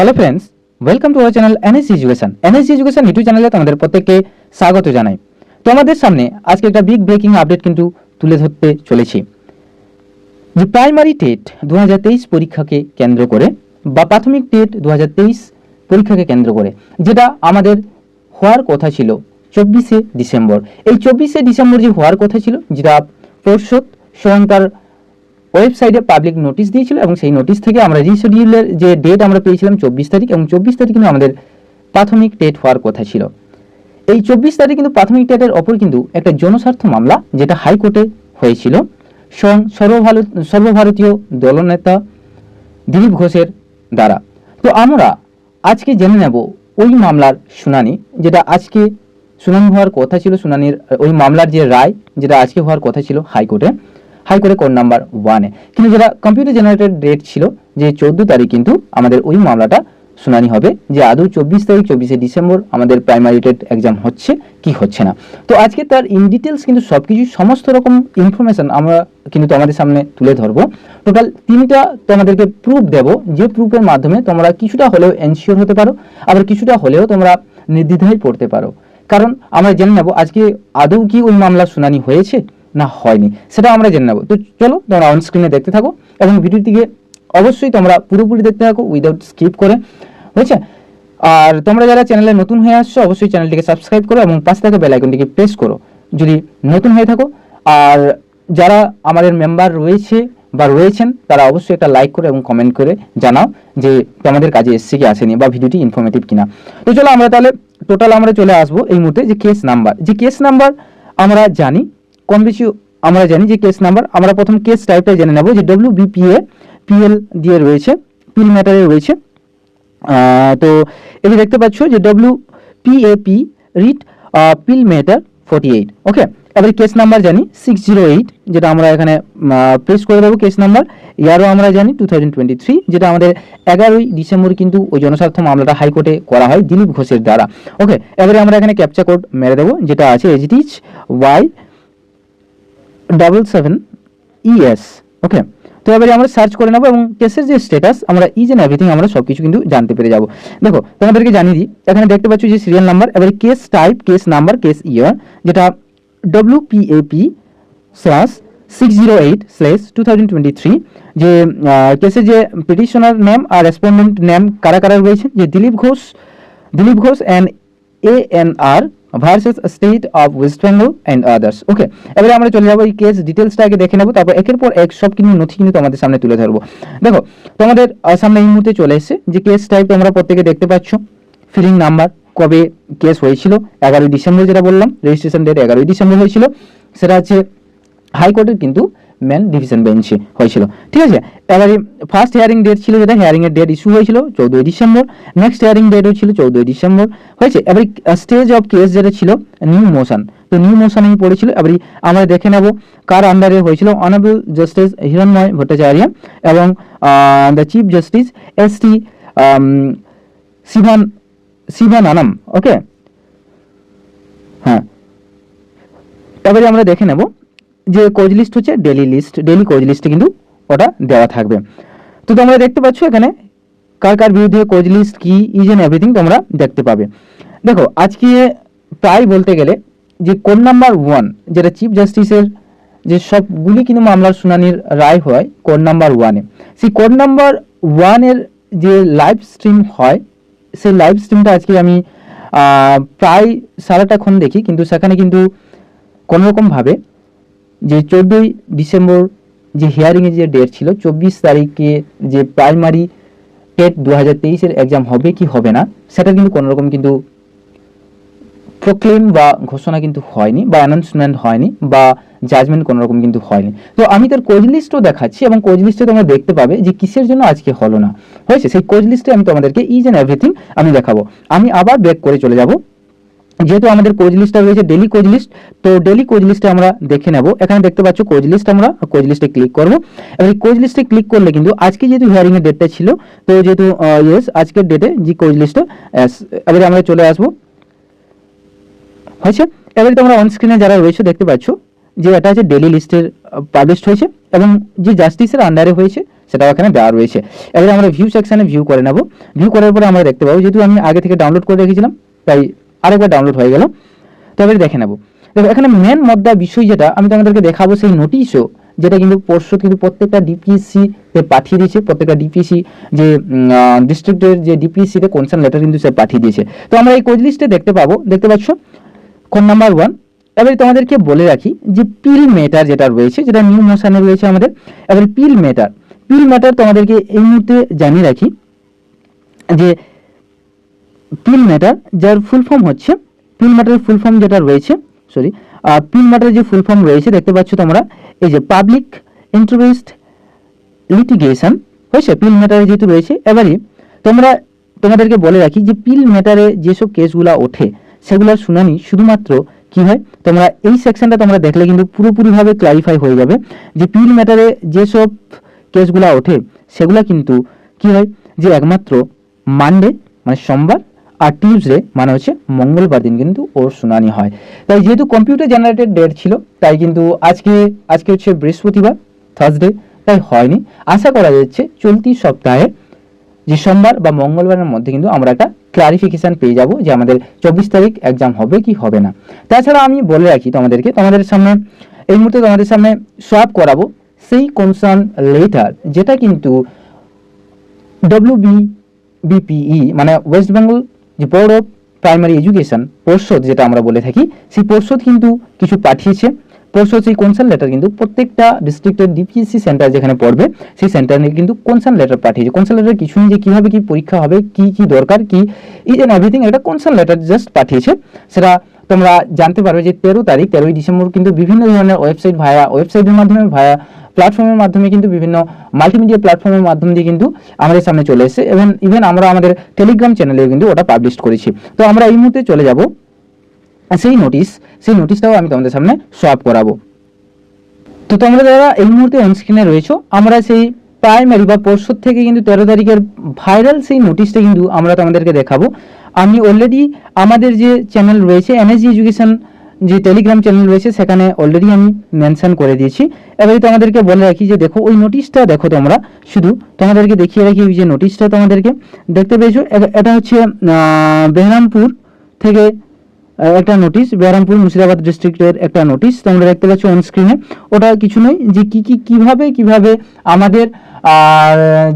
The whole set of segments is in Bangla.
Hello friends welcome to our channel NSC education NSC education YouTube চ্যানেলে তোমাদের প্রত্যেককে স্বাগত জানাই। তোমাদের সামনে আজকে একটা বিগ ব্রেকিং আপডেট কিন্তু তুলে ধরতে চলেছি। যে প্রাইমারি টেট দু হাজার তেইশ পরীক্ষাকে কেন্দ্র করে বা প্রাথমিক টেট দু হাজার তেইশ পরীক্ষাকে কেন্দ্র করে, যেটা আমাদের হওয়ার কথা ছিল চব্বিশে ডিসেম্বর। এই চব্বিশে ডিসেম্বর যে হওয়ার কথা ছিল, যেটা পর্ষদ স্বয়ং তার ওয়েবসাইটে পাবলিক নোটিশ দিয়েছিল এবং সেই নোটিশ থেকে আমরা রিশিডিউলের যে ডেট আমরা পেয়েছিলাম চব্বিশ তারিখ এবং চব্বিশ তারিখ কিন্তু আমাদের প্রাথমিক টেট হওয়ার কথা ছিল। এই চব্বিশ তারিখ কিন্তু প্রাথমিক টেটের ওপর কিন্তু একটা জনস্বার্থ মামলা যেটা হাইকোর্টে হয়েছিল। স্বয়ং সর্বভারত, সর্বভারতীয় দলনেতা দিলীপ ঘোষের দ্বারা। তো আমরা আজকে জেনে নেব ওই মামলার শুনানি, যেটা আজকে শুনানি হওয়ার কথা ছিল, শুনানির ওই মামলার যে রায়, যেটা আজকে হওয়ার কথা ছিল হাইকোর্টে। হাইকোর্টে কোড নাম্বার ওয়ানে কিন্তু যেটা কম্পিউটার জেনারেটেড ডেট ছিল, যে চোদ্দ তারিখ কিন্তু আমাদের ওই মামলাটা শুনানি হবে, যে আদৌ চব্বিশ তারিখ, চব্বিশে ডিসেম্বর আমাদের প্রাইমারি টেট এক্সাম হচ্ছে কি হচ্ছে না। তো আজকে তার ইন ডিটেলস কিন্তু সব কিছু সমস্ত রকম ইনফরমেশন আমরা কিন্তু তোমাদের সামনে তুলে ধরবো। টোটাল তিনটা তোমাদেরকে প্রুফ দেব, যে প্রুফের মাধ্যমে তোমরা কিছুটা হলেও এনশিওর হতে পারো, আবার কিছুটা হলেও তোমরা নির্দ্বিধায় পড়তে পারো। কারণ আমরা জেনে নেব আজকে আদৌ কি ওই মামলা শুনানি হয়েছে? না হয়নি। সেটা আমরা জেনে নেব। তো চলো তোমরা অন স্ক্রিনে দেখতে থাকো এবং ভিডিওটিকে অবশ্যই তোমরা পুরোপুরি দেখতে থাকো উইদাউট স্কিপ করে। বুঝছে? আর তোমরা যারা চ্যানেলে নতুন হয়ে আসছো, অবশ্যই চ্যানেলটিকে সাবস্ক্রাইব করো এবং পাশে থাকা বেল আইকনটিকে প্রেস করো। যদি নতুন হয়ে থাকো, আর যারা আমাদের মেম্বার রয়েছে বা রয়েছেন, তারা অবশ্যই একটা লাইক করে এবং কমেন্ট করে জানাও যে তোমাদের কাজে এসছে কি আসেনি বা ভিডিওটি ইনফরমেটিভ কিনা। তো চলো আমরা তাহলে টোটাল আমরা চলে আসব এই মুহূর্তে যে কেস নাম্বার যে কেস নাম্বার আমরা জানি কম বেশি আমরা জানি যে কেস নাম্বার আমরা প্রথম কেস টাইপটা জেনে নেব যে ডব্লিউ বিপিএ পিএল দিয়ে রয়েছে পিল ম্যাটারে রয়েছে। তো এটি দেখতে পাচ্ছ যে W PAP writ PIL matter forty eight okay এবার কেস নাম্বার জানি সিক্স জিরো এইট যেটা আমরা এখানে প্রেস করে দেবো কেস নাম্বার ইয়ারও আমরা জানি টু থাউজেন্ড টোয়েন্টি থ্রি যেটা আমাদের এগারোই ডিসেম্বর কিন্তু ওই জনস্বার্থ মামলাটা হাইকোর্টে করা হয় দিলীপ ঘোষের দ্বারা ওকে এবারে আমরা এখানে ক্যাপচা কোড মেরে দেবো, যেটা আছে H ditch Y double seven ES okay তো এবারে আমরা সার্চ করে নেব এবং কেসের যে স্ট্যাটাস আমরা ইজ এন্ড এভরিথিং আমরা সব কিছু কিন্তু জানতে পেরে যাব। দেখো, তোমাদেরকে জানিয়ে দিই, এখানে দেখতে পাচ্ছ যে সিরিয়াল নাম্বার এবারে case type case number case year যেটা W PAP slash six zero eight slash two thousand twenty three যে কেসের যে পিটিশনার নেম আর রেসপন্ডেন্ট নেম কারা কারা রয়েছে, যে Dilip Ghosh Dilip Ghosh and A N R versus state of West Bengal and others okay এবারে আমরা চলে যাব এই কেস ডিটেলসটা আগে দেখে নেব, তারপর একের পর এক সব কিন্তু নথি কিন্তু তোমাদের সামনে তুলে ধরবো। দেখো, তোমাদের সামনে এই মুহূর্তে চলে এসেছে যে কেস টাইপ তোমরা প্রত্যেকে দেখতে পাচ্ছ। ফিলিং নাম্বার কবে কেস হয়েছিল, এগারোই ডিসেম্বর যেটা বললাম রেজিস্ট্রেশন ডেট এগারোই ডিসেম্বর হয়েছিল। সেটা হচ্ছে হাইকোর্টের কিন্তু মেন ডিভিশন বেঞ্চে হয়েছিল। ঠিক আছে? এবারে ফার্স্ট হিয়ারিং ডেট ছিল যেটা হিয়ারিং ডেট ইস্যু হয়েছিল চৌদ্দই ডিসেম্বর। নেক্সট হিয়ারিং ডেটও ছিল চৌদ্দই ডিসেম্বর। হয়েছে? এবারে স্টেজ অফ কেস যেটা ছিল নিউ মোশন তো নিউ মোশনেই পড়েছিল। এবারে আমরা দেখে নেব কার আন্ডারে হয়েছিল অনারেবল জাস্টিস হিরণময় ভট্টাচার্য এবং the chief justice S T Sivan Sivanandam okay হ্যাঁ। এবারে আমরা দেখে নেব যে কোজ লিস্ট হচ্ছে ডেলি লিস্ট ডেলি কোজ লিস্টে কিন্তু ওটা দেওয়া থাকবে। তো তোমরা দেখতে পাচ্ছ এখানে কার কার বিরুদ্ধে কোজ লিস্ট কি ইজ এন্ড এভরিথিং তোমরা দেখতে পাবে। দেখো, আজকে প্রায় বলতে গেলে যে কোড নাম্বার ওয়ান যেটা চিফ জাস্টিসের যে সবগুলি কিন্তু মামলার শুনানির রায় হয় কোড নাম্বার ওয়ানে সেই কোড নাম্বার ওয়ানের যে লাইভ স্ট্রিম হয়, সেই লাইভ স্ট্রিমটা আজকে আমি প্রায় সারাটাক্ষণ দেখি, কিন্তু সেখানে কিন্তু কোনোরকমভাবে যে চোদ্দোই ডিসেম্বর যে হিয়ারিংয়ের যে ডেট ছিল, চব্বিশ তারিখে যে প্রাইমারি টেট দু হাজার তেইশের এক্সাম হবে কি হবে না, সেটা কিন্তু কোনোরকম কিন্তু প্রক্লেম বা ঘোষণা কিন্তু হয়নি বা অ্যানাউন্সমেন্ট হয়নি বা জাজমেন্ট কোনো রকম কিন্তু হয়নি। তো আমি তার কোচ লিস্টও দেখাচ্ছি এবং কোচ লিস্টে তোমরা দেখতে পাবে যে কিসের জন্য আজকে হলো না। হয়েছে, সেই কোচ লিস্টে আমি তোমাদেরকে ইজ অ্যান্ড এভরিথিং আমি দেখাবো। আমি আবার ব্যাক করে চলে যাব। যেহেতু আমাদের কোজ লিস্টটা রয়েছে ডেলি কোজ লিস্ট তো ডেলি কোজ লিস্টে আমরা দেখে নেব। এখানে দেখতে পাচ্ছ কোজ লিস্ট আমরা কোজ লিস্টে ক্লিক করব। এবার কোজ লিস্টে ক্লিক করলে কিন্তু আজকে যেহেতু হিয়ারিং এর ডেটটা ছিল, তো যেহেতু ইয়েস আজকের ডেটে যে কোজ লিস্টটা এবারে আমরা চলে আসব। হয়েছে? এবারে তোমরা অন স্ক্রিনে যারা রয়েছে দেখতে পাচ্ছ যে এটা হচ্ছে ডেলি লিস্টের পাবলিশড হয়েছে এবং যে জাস্টিসের আন্ডারে হয়েছে সেটাও এখানে দেওয়া রয়েছে। এবারে আমরা ভিউ সেকশনে ভিউ করে নেব। ভিউ করার পরে আমরা দেখতে পাবো, যেহেতু আমি আগে থেকে ডাউনলোড করে রেখেছিলাম, তাই আরেকবার ডাউনলোড হয়ে গেল। তো এবারে দেখে নেব। দেখো, এখানে মেন মদ্দা বিষয় যেটা, আমি তোমাদেরকে দেখাবো সেই নোটিশও যেটা কিন্তু পরশু কিন্তু প্রত্যেকটা ডিপিএসসি তে পাঠিয়ে দিয়েছে। প্রত্যেকটা ডিপিএসসি যে ডিস্ট্রিক্টের যে ডিপিএসসি তে কনসার্ন লেটার কিন্তু সে পাঠিয়ে দিয়েছে। তো আমরা এই কোচ লিস্টে দেখতে পাবো। দেখতে পাচ্ছ? কোন নাম্বার ওয়ান এবারে তোমাদেরকে বলে রাখি যে পিল মেটার যেটা রয়েছে, যেটা নিউ মোশনে রয়েছে আমাদের, এবারে পিল মেটার পিল মেটার তোমাদেরকে এই মুহূর্তে জানিয়ে রাখি যে পিল ম্যাটার যার ফুল ফর্ম হচ্ছে পিল ম্যাটারের ফুল ফর্ম যেটা রয়েছে সরি পিল ম্যাটারের যে ফুল ফর্ম রয়েছে, দেখতে পাচ্ছ তোমরা, এই যে পাবলিক ইন্টারেস্ট লিটিগেশন হয়েছে? পিল ম্যাটারে যেহেতু রয়েছে, এবারে তোমরা, তোমাদেরকে বলে রাখি যে পিল ম্যাটারে যেসব কেসগুলো ওঠে, সেগুলোর শুনানি শুধুমাত্র কি হয়? তোমরা এই সেকশনটা তোমরা দেখলে কিন্তু পুরোপুরিভাবে ক্লারিফাই হয়ে যাবে যে পিল ম্যাটারে যেসব কেসগুলো ওঠে, সেগুলো কিন্তু কি হয়? যে একমাত্র মানডে মানে সোমবার আর টিউসডে মানে হচ্ছে মঙ্গলবার দিন কিন্তু ওর শুনানি হয়। তাই যেহেতু কম্পিউটার জেনারেটেড ডেট ছিল, তাই কিন্তু আজকে আজকে হচ্ছে বৃহস্পতিবার থার্সডে তাই হয়নি। আশা করা যাচ্ছে চলতি সপ্তাহে যে সোমবার বা মঙ্গলবারের মধ্যে কিন্তু আমরা একটা ক্লারিফিকেশন পেয়ে যাব যে আমাদের চব্বিশ তারিখ এক্সাম হবে কি হবে না। তাছাড়া আমি বলে রাখি তোমাদেরকে, তোমাদের সামনে এই মুহূর্তে তোমাদের সামনে সোয়াপ করাবো সেই কনসার্ন লেটার যেটা কিন্তু ডব্লিউ বিপিই মানে ওয়েস্ট বেঙ্গল যে বোর্ড অফ প্রাইমারি এডুকেশন পর্ষদ যেটা আমরা বলে থাকি, সেই পর্ষদ কিন্তু কিছু পাঠিয়েছে। পর্ষদ সেই কনসার্ন লেটার কিন্তু প্রত্যেকটা ডিস্ট্রিক্টের ডিপিএসসি সেন্টার যেখানে পড়বে, সেই সেন্টারে কিন্তু কনসার্ন লেটার পাঠিয়েছে। কনসার্ন লেটার কিছু যে কীভাবে কি পরীক্ষা হবে, কি কি দরকার, কি ইজ এন্ড এভরিথিং একটা কনসার্ন লেটার জাস্ট পাঠিয়েছে। সেটা তোমরা জানতে পারবে যে তেরো তারিখ, তেরোই ডিসেম্বর কিন্তু বিভিন্ন ধরনের ওয়েবসাইট ভায়া ওয়েবসাইটের মাধ্যমে ভায়া প্ল্যাটফর্মের মাধ্যমে কিন্তু বিভিন্ন মাল্টিমিডিয়া প্ল্যাটফর্মের মাধ্যম দিয়ে কিন্তু আমাদের সামনে চলে এসেছে এবং ইভেন আমরা আমাদের টেলিগ্রাম চ্যানেলেও কিন্তু ওটা পাবলিশ করেছি। তো আমরা এই মুহূর্তে চলে যাব। সেই নোটিশ সেই নোটিশটাও আমি তোমাদের সামনে সোয়াপ করাবো। তো তোমরা যারা এই মুহূর্তে অনস্ক্রিনে রয়েছো, আমরা সেই প্রাইমারি বা পরশু থেকে কিন্তু তেরো তারিখের ভাইরাল সেই নোটিশটা কিন্তু আমরা তোমাদেরকে দেখাবো। আমি অলরেডি আমাদের যে চ্যানেল রয়েছে এনএসজি এডুকেশন যে টেলিগ্রাম চ্যানেল রয়েছে, সেখানে অলরেডি আমি মেনশন করে দিয়েছি। এবারে তোমাদেরকে বলে রাখি যে, দেখো ওই নোটিশটা দেখো তোমরা। শুধু তোমাদেরকে দেখিয়ে রাখি ওই যে নোটিশটা তোমাদেরকে। দেখতে পেয়েছ? এটা হচ্ছে বেহরামপুর থেকে একটা নোটিশ বেহরামপুর মুর্শিদাবাদ ডিস্ট্রিক্টের একটা নোটিশ তোমরা দেখতে পাচ্ছ অন স্ক্রিনে ওটা কিছু নয় যে কি কি, কীভাবে কীভাবে আমাদের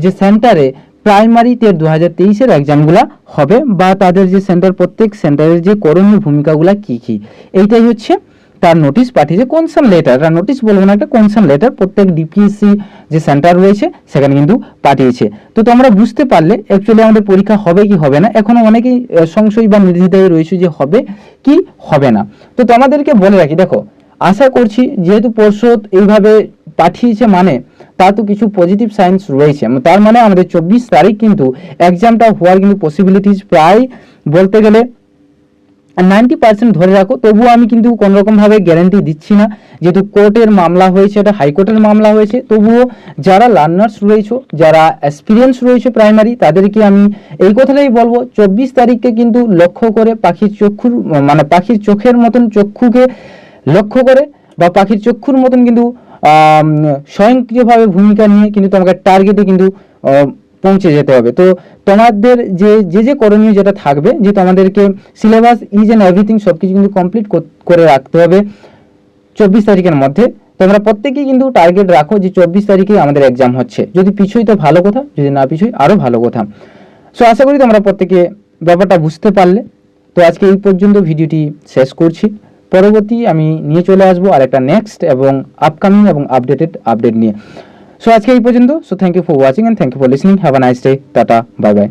যে সেন্টারে প্রাইমারিতে দু হাজার তেইশের এক্সামগুলো হবে বা তাদের যে সেন্টার প্রত্যেক সেন্টারের যে করণীয় ভূমিকাগুলো কি কি? এইটাই হচ্ছে তার নোটিশ পাঠিয়েছে কনসার্ন লেটার আর নোটিশ বলব না একটা কনসার্ন লেটার প্রত্যেক ডিপিএসসি যে সেন্টার রয়েছে সেখানে কিন্তু পাঠিয়েছে। তো তোমরা বুঝতে পারলে অ্যাকচুয়ালি আমাদের পরীক্ষা হবে কি হবে না এখনও অনেকেই সংশয় বা নির্দ্বিধায় রয়েছে যে হবে কি হবে না। তো তোমাদেরকে বলে রাখি, দেখো, আশা করছি যেহেতু পর্ষদ এইভাবে পাঠিয়েছে মানে তা তো কিছু পজিটিভ সাইন্স রয়েছে। তার মানে আমাদের চব্বিশ তারিখ কিন্তু এক্সামটা হওয়ার কিন্তু পসিবিলিটিস প্রায় বলতে গেলে নাইনটি পার্সেন্ট ধরে রাখো। তবুও আমি কিন্তু কোনো রকমভাবে গ্যারান্টি দিচ্ছি না। যেহেতু কোর্টের মামলা হয়েছে, এটা হাইকোর্টের মামলা হয়েছে, তবুও যারা লার্নার্স রয়েছে, যারা এক্সপিরিয়েন্স রয়েছে প্রাইমারি তাদেরকে আমি এই কথাটাই বলব, চব্বিশ তারিখকে কিন্তু লক্ষ্য করে পাখির চক্ষুর মানে পাখির চোখের মতন চক্ষুকে লক্ষ্য করে বা পাখির চক্ষুর মতন কিন্তু স্বয়ংক্রিয়ভাবে ভূমিকা নিয়ে কিন্তু তোমাকে টার্গেটে কিন্তু পৌঁছে যেতে হবে। তো তোমাদের যে যে যে করণীয় যেটা থাকবে, যে তোমাদেরকে সিলেবাস ইজ অ্যান্ড এভরিথিং সব কিছু কিন্তু কমপ্লিট করে রাখতে হবে চব্বিশ তারিখের মধ্যে। তোমরা প্রত্যেকেই কিন্তু টার্গেট রাখো যে চব্বিশ তারিখে আমাদের এক্সাম হচ্ছে। যদি পিছুই তো ভালো কথা, যদি না পিছুই আরও ভালো কথা। সো আশা করি তোমরা প্রত্যেকে ব্যাপারটা বুঝতে পারলে। তো আজকে এই পর্যন্ত ভিডিওটি শেষ করছি। পরবর্তী আমি নিয়ে চলে আসব আর একটা নেক্সট এবং আপকামিং এবং আপডেটেড আপডেট নিয়ে। সো আজকে এই পর্যন্ত। So thank you for watching and thank you for listening have a nice day tata bye bye